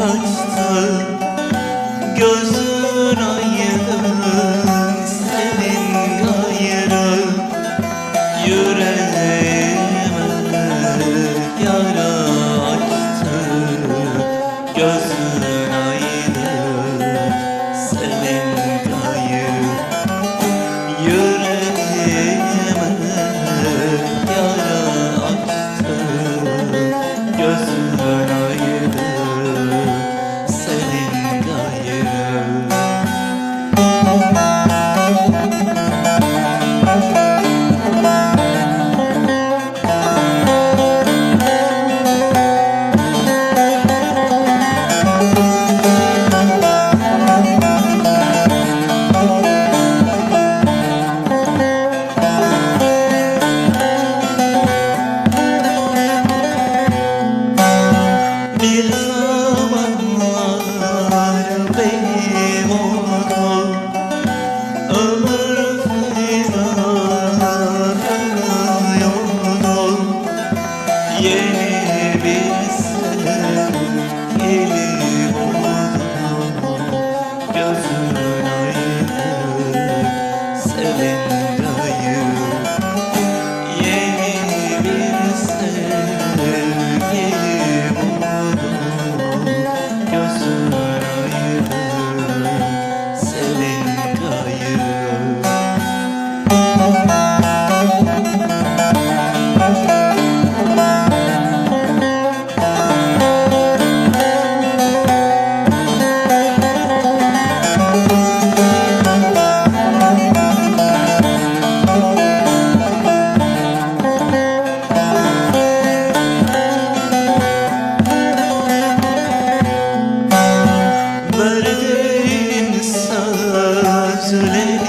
açtı Gözün yeah. রাসুলের